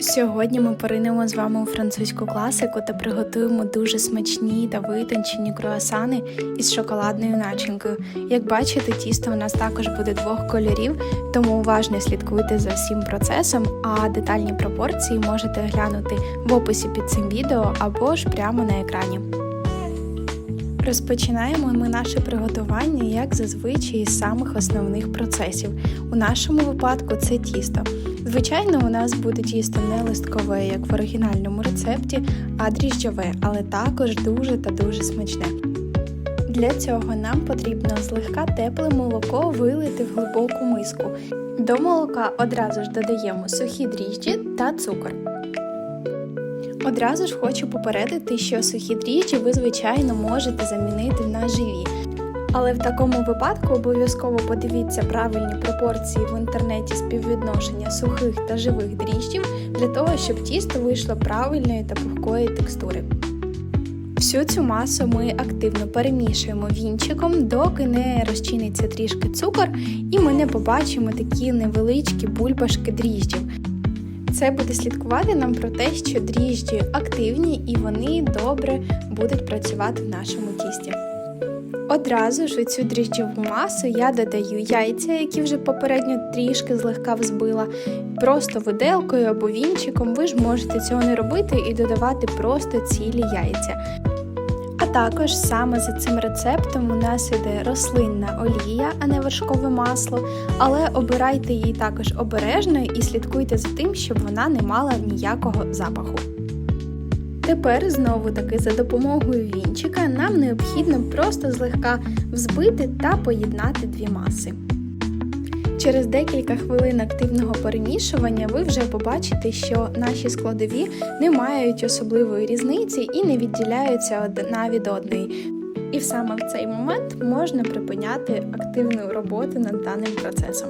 Сьогодні ми поринемо з вами у французьку класику та приготуємо дуже смачні та витончені круасани із шоколадною начинкою. Як бачите, тісто у нас також буде двох кольорів, тому уважно слідкуйте за всім процесом, а детальні пропорції можете глянути в описі під цим відео або ж прямо на екрані. Розпочинаємо ми наше приготування, як зазвичай, із самих основних процесів. У нашому випадку це тісто. Звичайно, у нас буде тісто не листкове, як в оригінальному рецепті, а дріжджове, але також дуже та дуже смачне. Для цього нам потрібно злегка тепле молоко вилити в глибоку миску. До молока одразу ж додаємо сухі дріжджі та цукор. Одразу ж хочу попередити, що сухі дріжджі ви, звичайно, можете замінити на живі. Але в такому випадку обов'язково подивіться правильні пропорції в інтернеті співвідношення сухих та живих дріжджів для того, щоб тісто вийшло правильної та пухкої текстури. Всю цю масу ми активно перемішуємо вінчиком, доки не розчиниться трішки цукор, і ми не побачимо такі невеличкі бульбашки дріжджів. Це буде слідкувати нам про те, що дріжджі активні і вони добре будуть працювати в нашому тісті. Одразу ж у цю дріжджову масу я додаю яйця, які вже попередньо трішки злегка взбила. Просто виделкою або вінчиком ви ж можете цього не робити і додавати просто цілі яйця. А також саме за цим рецептом у нас іде рослинна олія, а не вершкове масло, але обирайте її також обережно і слідкуйте за тим, щоб вона не мала ніякого запаху. Тепер знову таки за допомогою вінчика нам необхідно просто злегка взбити та поєднати дві маси. Через декілька хвилин активного перемішування ви вже побачите, що наші складові не мають особливої різниці і не відділяються одна від одної. І саме в цей момент можна припиняти активну роботу над даним процесом.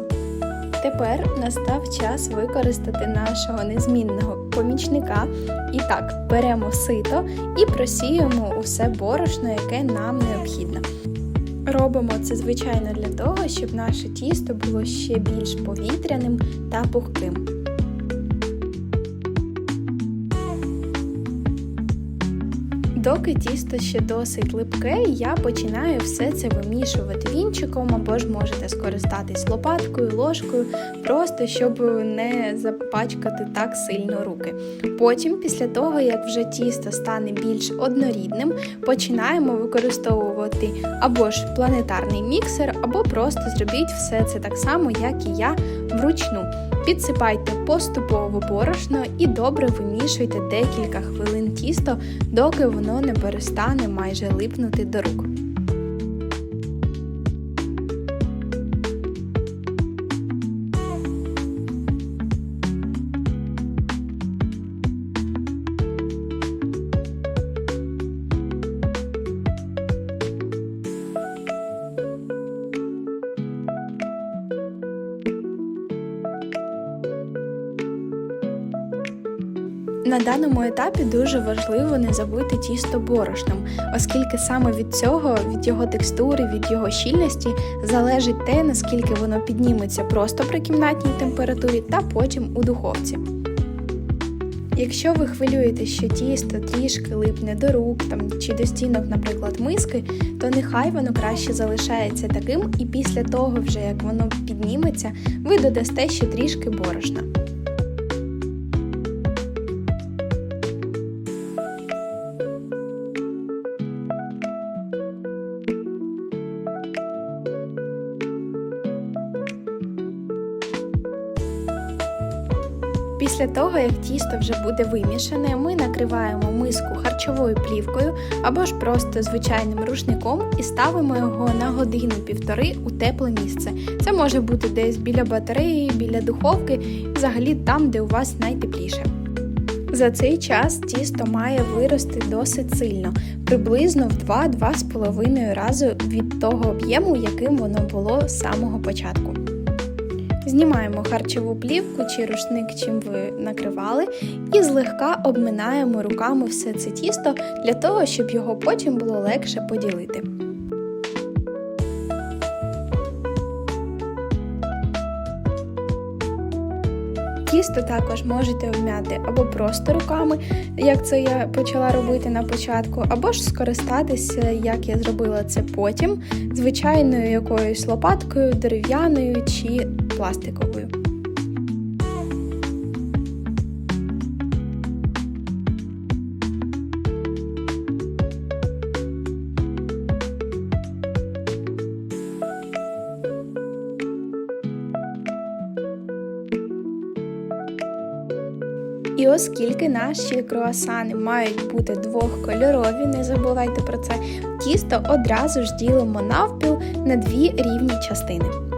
Тепер настав час використати нашого незмінного помічника. І так, беремо сито і просіємо усе борошно, яке нам необхідно. Робимо це, звичайно, для того, щоб наше тісто було ще більш повітряним та пухким. Доки тісто ще досить липке, я починаю все це вимішувати вінчиком або ж можете скористатись лопаткою, ложкою, просто щоб не запачкати так сильно руки. Потім, після того, як вже тісто стане більш однорідним, починаємо використовувати або ж планетарний міксер, або просто зробіть все це так само, як і я вручну. Підсипайте поступово борошно і добре вимішуйте декілька хвилин тісто, доки воно не перестане майже липнути до рук. На даному етапі дуже важливо не забити тісто борошном, оскільки саме від цього, від його текстури, від його щільності залежить те, наскільки воно підніметься просто при кімнатній температурі та потім у духовці. Якщо ви хвилюєте, що тісто трішки липне до рук там, чи до стінок, наприклад, миски, то нехай воно краще залишається таким, і після того, вже як воно підніметься, ви додасте ще трішки борошна. Після того, як тісто вже буде вимішане, ми накриваємо миску харчовою плівкою або ж просто звичайним рушником і ставимо його на годину-півтори у тепле місце. Це може бути десь біля батареї, біля духовки, взагалі там, де у вас найтепліше. За цей час тісто має вирости досить сильно, приблизно в 2-2,5 рази від того об'єму, яким воно було з самого початку. Знімаємо харчову плівку чи рушник, чим ви накривали, і злегка обминаємо руками все це тісто для того, щоб його потім було легше поділити. Тісто також можете обмяти або просто руками, як це я почала робити на початку, або ж скористатися, як я зробила це потім, звичайною якоюсь лопаткою, дерев'яною чи пластиковою. І оскільки наші круасани мають бути двохкольорові, не забувайте про це, тісто одразу ж ділимо навпіл на дві рівні частини.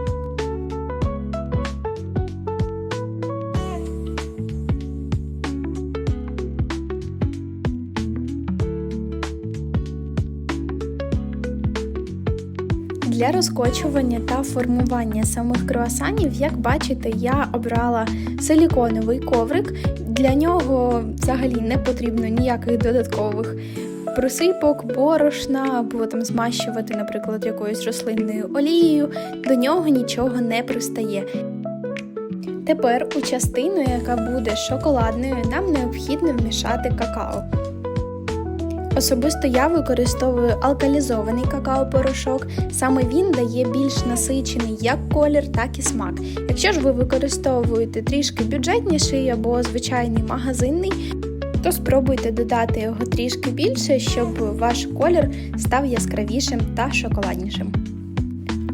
Для розкочування та формування самих круасанів, як бачите, я обрала силіконовий коврик. Для нього взагалі не потрібно ніяких додаткових присипок, борошна або там змащувати, наприклад, якоюсь рослинною олією. До нього нічого не пристає. Тепер у частину, яка буде шоколадною, нам необхідно вмішати какао. Особисто я використовую алкалізований какао-порошок. Саме він дає більш насичений як колір, так і смак. Якщо ж ви використовуєте трішки бюджетніший або звичайний магазинний, то спробуйте додати його трішки більше, щоб ваш колір став яскравішим та шоколаднішим.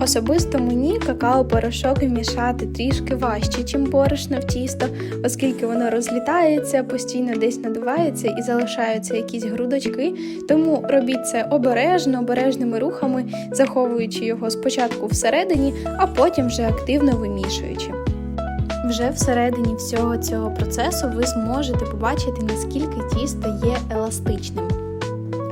Особисто мені какао-порошок вмішати трішки важче, чим борошно в тісто, оскільки воно розлітається, постійно десь надувається і залишаються якісь грудочки. Тому робіть це обережно, обережними рухами, заховуючи його спочатку всередині, а потім вже активно вимішуючи. Вже всередині всього цього процесу ви зможете побачити, наскільки тісто є еластичним.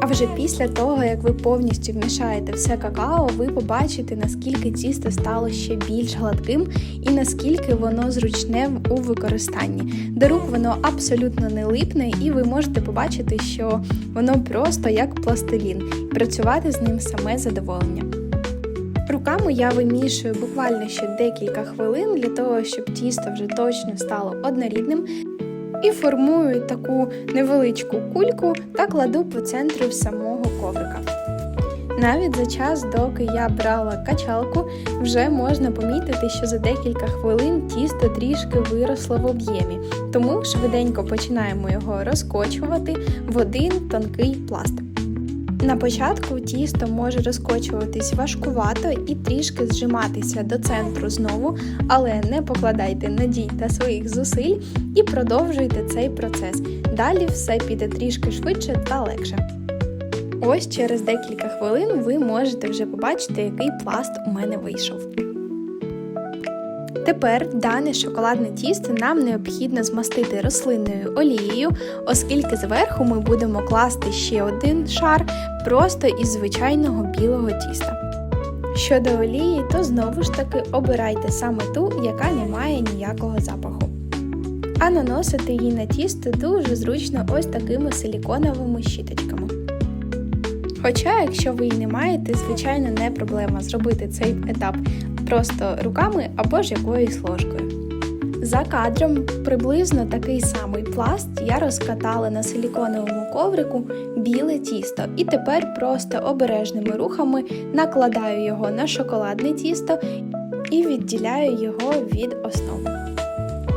Вже після того, як ви повністю вмішаєте все какао, ви побачите, наскільки тісто стало ще більш гладким і наскільки воно зручне у використанні. До рук воно абсолютно не липне, і ви можете побачити, що воно просто як пластилін, працювати з ним саме задоволення. Руками я вимішую буквально ще декілька хвилин для того, щоб тісто вже точно стало однорідним і формую таку невеличку кульку та кладу по центру самого коврика. Навіть за час, доки я брала качалку, вже можна помітити, що за декілька хвилин тісто трішки виросло в об'ємі, тому швиденько починаємо його розкочувати в один тонкий пласт. На початку тісто може розкочуватись важкувато і трішки зжиматися до центру знову, але не покладайте надій та своїх зусиль і продовжуйте цей процес. Далі все піде трішки швидше та легше. Ось через декілька хвилин ви можете вже побачити, який пласт у мене вийшов. Тепер дане шоколадне тісто нам необхідно змастити рослинною олією, оскільки зверху ми будемо класти ще один шар просто із звичайного білого тіста. Щодо олії, то знову ж таки обирайте саме ту, яка не має ніякого запаху. А наносити її на тісто дуже зручно ось такими силіконовими щіточками. Хоча, якщо ви її не маєте, звичайно, не проблема зробити цей етап просто руками або ж якоюсь ложкою. За кадром приблизно такий самий пласт я розкатала на силіконовому коврику біле тісто, і тепер просто обережними рухами накладаю його на шоколадне тісто і відділяю його від основи.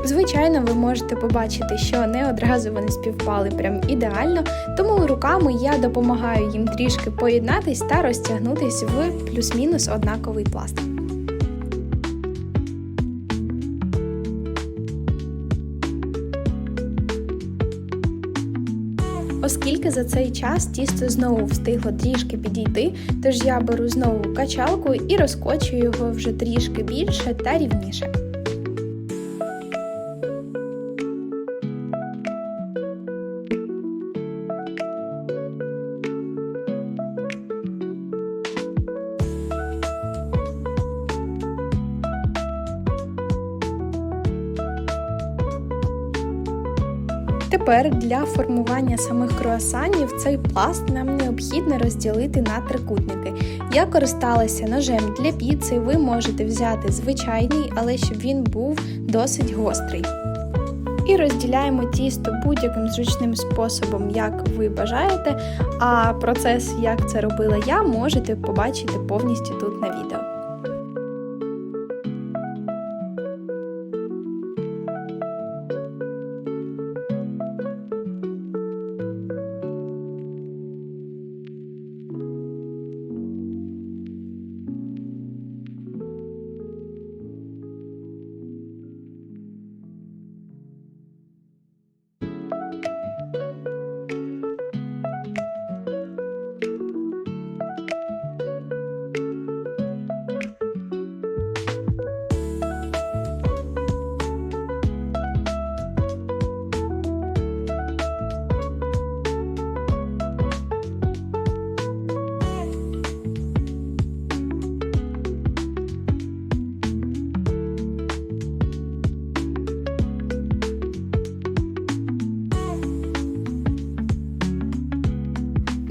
Звичайно, ви можете побачити, що не одразу вони співпали прям ідеально, тому руками я допомагаю їм трішки поєднатись та розтягнутись в плюс-мінус однаковий пласт. За цей час тісто знову встигло трішки підійти, тож я беру знову качалку і розкочую його вже трішки більше та рівніше. Тепер для формування самих круасанів цей пласт нам необхідно розділити на трикутники. Я користалася ножем для піци, ви можете взяти звичайний, але щоб він був досить гострий. І розділяємо тісто будь-яким зручним способом, як ви бажаєте. А процес, як це робила я, можете побачити повністю тут на відео.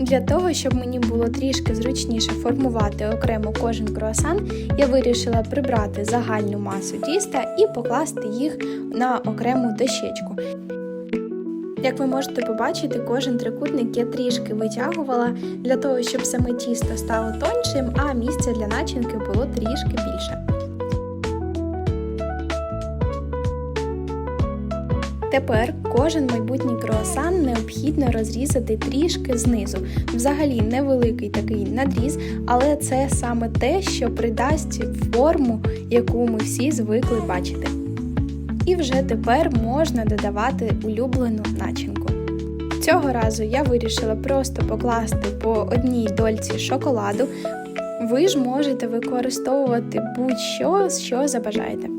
Для того, щоб мені було трішки зручніше формувати окремо кожен круасан, я вирішила прибрати загальну масу тіста і покласти їх на окрему дощечку. Як ви можете побачити, кожен трикутник я трішки витягувала для того, щоб саме тісто стало тоншим, а місця для начинки було трішки більше. Тепер кожен майбутній круасан необхідно розрізати трішки знизу. Взагалі невеликий такий надріз, але це саме те, що придасть форму, яку ми всі звикли бачити. І вже тепер можна додавати улюблену начинку. Цього разу я вирішила просто покласти по одній дольці шоколаду. Ви ж можете використовувати будь-що, що забажаєте.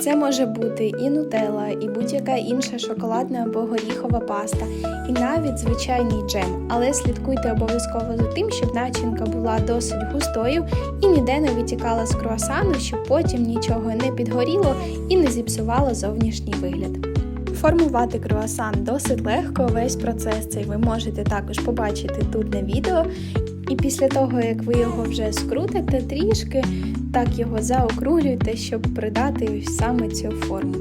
Це може бути і нутелла, і будь-яка інша шоколадна або горіхова паста, і навіть звичайний джем. Але слідкуйте обов'язково за тим, щоб начинка була досить густою і ніде не витікала з круасану, щоб потім нічого не підгоріло і не зіпсувало зовнішній вигляд. Формувати круасан досить легко, весь процес цей ви можете також побачити тут на відео. І після того, як ви його вже скрутите, трішки так його заокруглюйте, щоб придати саме цю форму.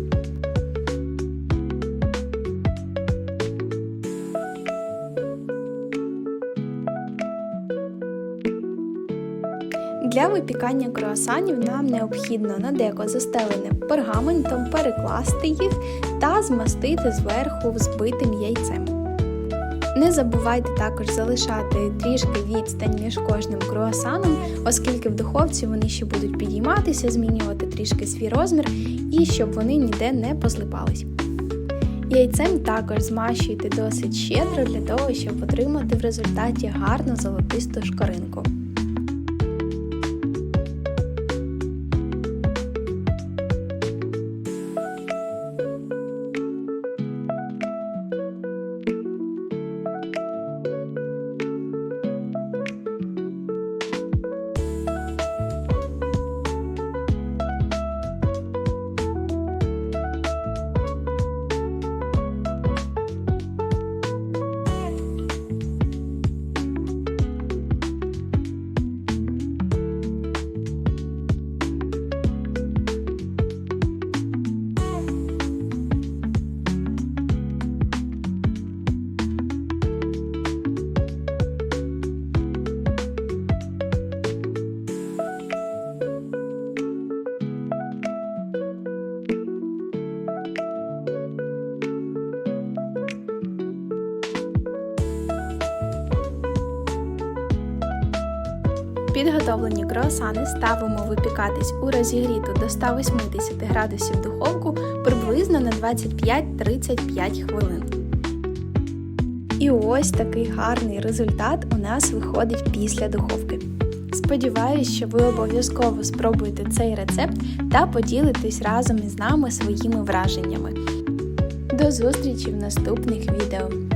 Для випікання круасанів нам необхідно на деко застеленим пергаментом перекласти їх та змастити зверху взбитим яйцем. Не забувайте також залишати трішки відстань між кожним круасаном, оскільки в духовці вони ще будуть підійматися, змінювати трішки свій розмір і щоб вони ніде не позлипались. Яйцем також змащуйте досить щедро для того, щоб отримати в результаті гарну золотисту шкоринку. Підготовлені круасани ставимо випікатись у розігріту до 180 градусів духовку приблизно на 25-35 хвилин. І ось такий гарний результат у нас виходить після духовки. Сподіваюсь, що ви обов'язково спробуєте цей рецепт та поділитесь разом із нами своїми враженнями. До зустрічі в наступних відео!